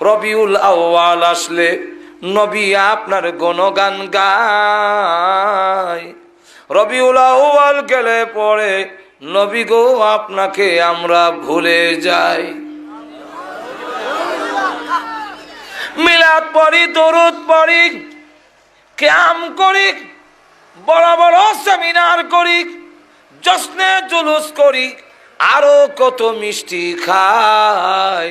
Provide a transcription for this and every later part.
রবিউল আউয়াল আসলে নবী আপনার গণগান গায়। রবিউল আউয়াল গেলে পরে নবী গো আপনাকে আমরা ভুলে যাই। মিলাদ পড়ি, দরুদ পড়ি, ক্যাম করি, বড় বড় সেমিনার করি, জশ্নে জুলুস করি, আরও কত মিষ্টি খায়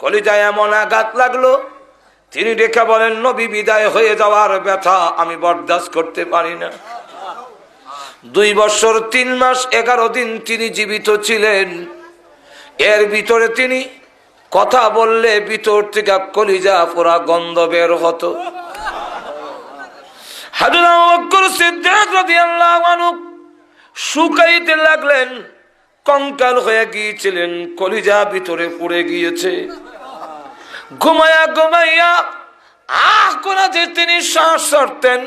কলিজায় এমন আঘাত লাগল। তিনি রেখে বলেন, নবী, বিদায় হয়ে যাওয়ার ব্যথা আমি বরদাস্ত করতে পারি না। দুই বছর, তিন মাস, এগারো দিন তিনি জীবিত ছিলেন। এর ভিতরে তিনি কথা বললে ভিতর থেকে কলিজা পুরা গন্ধ বের হতো। শুকাইতে লাগলেন, কঙ্কাল হয়ে গিয়েছিলেন, কলিজা ভিতরে পড়ে গিয়েছে। ঘুমায়া ঘুমাইয়া আহ যে তিনি শ্বাস ছাড়তেন,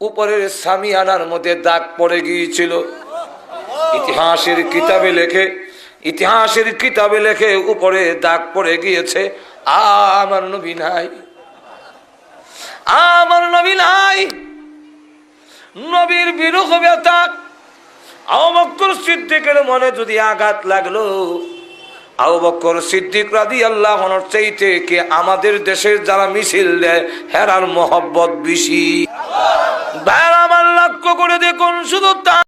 উপরের সামিয়ানার মধ্যে দাগ পড়ে গিয়েছিল। ইতিহাসের কিতাবে লেখে, ইতিহাসের কিতাবে লেখে উপরে দাগ পড়ে গিয়েছে আমার নবী নাই। আমার নবী নাই। নবীর বিরহ ব্যথা আবক্কর সিদ্দিকের মনে যদি আঘাত লাগল আল্লাহ আমাদের দেশের যারা মিছিল দেয়, হেরার মোহব্বত বেশি। ভাইরা আমার লক্ষ্য করে দেখুন, শুধু তা